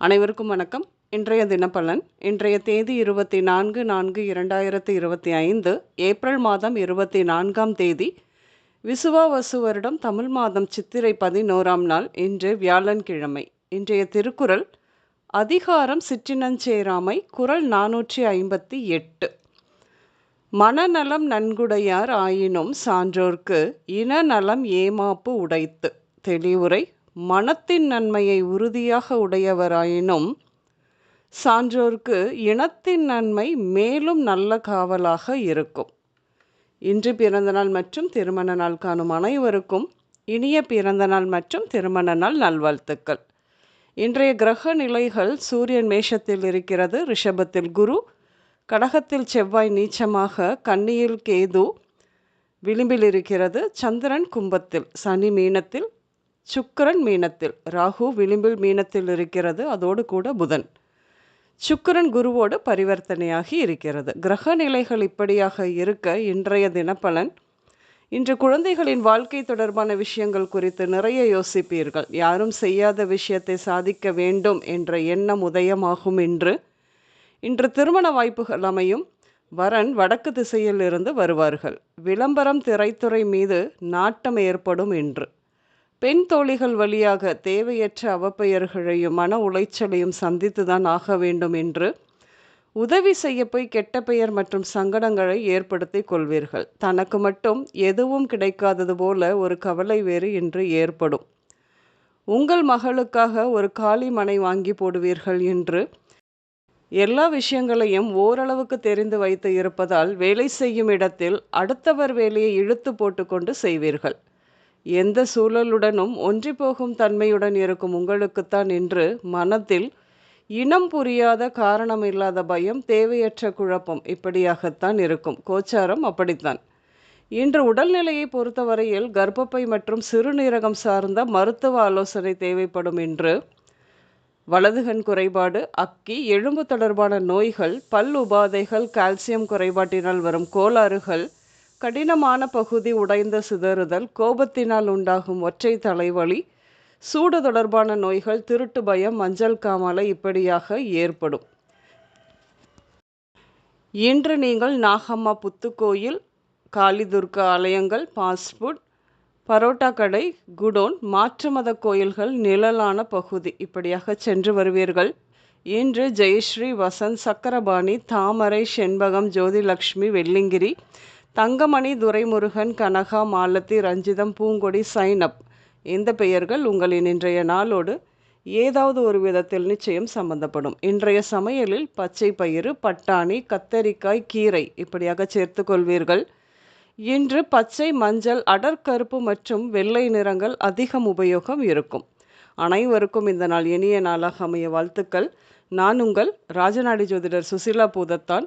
அனைவருக்கும் வணக்கம். இன்றைய தினப்பலன் இன்றைய தேதி இருபத்தி நான்கு நான்கு இரண்டாயிரத்தி இருபத்தி ஐந்து ஏப்ரல் மாதம் இருபத்தி நான்காம் தேதி விசுவாவசு வருடம் தமிழ் மாதம் சித்திரை பதினோராம் நாள் இன்று வியாழன்கிழமை. இன்றைய திருக்குறள் அதிகாரம் சிற்றினஞ்சேராமை குரல் நானூற்றி ஐம்பத்தி எட்டு. மனநலம் நன்குடையார் ஆயினும் சான்றோர்க்கு இனநலம் ஏமாப்பு உடைத்து. தெளிவுரை மனத்தின் நன்மையை உறுதியாக உடையவராயினும் சான்றோர்க்கு இனத்தின் நன்மை மேலும் நல்ல காவலாக இருக்கும். இன்று பிறந்தநாள் மற்றும் திருமண நாள் காணும் அனைவருக்கும் இனிய பிறந்தநாள் மற்றும் திருமண நாள் நல்வாழ்த்துக்கள். இன்றைய கிரக நிலைகள் சூரியன் மேஷத்தில் இருக்கிறது ரிஷபத்தில் குரு கடகத்தில் செவ்வாய் நீச்சமாக கன்னியில் கேது விளிம்பில் இருக்கிறது சந்திரன் கும்பத்தில் சனி மீனத்தில் சுக்கரன் மீனத்தில் ராகு விளிம்பில் மீனத்தில் இருக்கிறது அதோடு கூட புதன். சுக்கரன் குருவோடு பரிவர்த்தனையாகி இருக்கிறது. கிரக நிலைகள் இப்படியாக இருக்க இன்றைய தினப்பலன் இன்று குழந்தைகளின் வாழ்க்கை தொடர்பான விஷயங்கள் குறித்து நிறைய யோசிப்பீர்கள். யாரும் செய்யாத விஷயத்தை சாதிக்க வேண்டும் என்ற எண்ணம் உதயமாகும் என்று இன்று திருமண வாய்ப்புகள் அமையும். வரன் வடக்கு திசையில் இருந்து வருவார்கள். விளம்பரம் திரைத்துறை மீது நாட்டம் ஏற்படும் என்று பெண் தோழிகள் வழியாக தேவையற்ற அவப்பெயர்களையும் மன உளைச்சலையும் சந்தித்துதான் ஆக வேண்டும் என்று உதவி செய்ய போய் கெட்ட பெயர் மற்றும் சங்கடங்களை ஏற்படுத்தி கொள்வீர்கள். தனக்கு மட்டும் எதுவும் கிடைக்காதது போல ஒரு கவலை வேறு இன்று ஏற்படும். உங்கள் மகளுக்காக ஒரு காலி மனை வாங்கி போடுவீர்கள் என்று எல்லா விஷயங்களையும் ஓரளவுக்கு தெரிந்து வைத்து இருப்பதால் வேலை செய்யும் இடத்தில் அடுத்தவர் வேலையை இழுத்து போட்டுக்கொண்டு செய்வீர்கள். எந்த சூழலுடனும் ஒன்றிப்போகும் தன்மையுடன் இருக்கும் உங்களுக்குத்தான் என்று மனத்தில் இனம் புரியாத காரணம் இல்லாத பயம் தேவையற்ற குழப்பம் இப்படியாகத்தான் இருக்கும். கோச்சாரம் அப்படித்தான். இன்று உடல்நிலையை பொறுத்தவரையில் கர்ப்பப்பை மற்றும் சிறுநீரகம் சார்ந்த மருத்துவ ஆலோசனை தேவைப்படும் என்று வலதுகண் குறைபாடு அக்கி எலும்பு தொடர்பான நோய்கள் பல் உபாதைகள் கால்சியம் குறைபாட்டினால் வரும் கோளாறுகள் கடினமான பகுதி உடைந்த சிதறுதல் கோபத்தினால் உண்டாகும் ஒற்றை தலைவலி சூடு தொடர்பான நோய்கள் திருட்டு பயம் மஞ்சள் காமாலை இப்படியாக ஏற்படும். இன்று நீங்கள் நாகம்மா புத்துக்கோயில் காளிதுர்கா ஆலயங்கள் பாஸ்புட் பரோட்டா கடை குடோன் மாற்று மத கோயில்கள் நிழலான பகுதி. இப்படியாக சென்று வருவீர்கள். இன்று ஜெயஸ்ரீ வசந்த் சக்கரபாணி தாமரை செண்பகம் ஜோதிலக்ஷ்மி வெள்ளிங்கிரி தங்கமணி துரைமுருகன் கனகா மாலத்தி ரஞ்சிதம் பூங்கொடி சைனப். இந்த பெயர்கள் உங்களின் இன்றைய நாளோடு ஏதாவது ஒரு விதத்தில் நிச்சயம் சம்பந்தப்படும். இன்றைய சமையலில் பச்சை பயிறு பட்டாணி கத்தரிக்காய் கீரை இப்படியாக சேர்த்து கொள்வீர்கள். இன்று பச்சை மஞ்சள் அடற்கருப்பு மற்றும் வெள்ளை நிறங்கள் அதிகம் உபயோகம் இருக்கும். அனைவருக்கும் இந்த நாள் இனிய நாளாக அமைய வாழ்த்துக்கள். நான் உங்கள் ராஜநாடி ஜோதிடர் சுசிலா பூதத்தான்.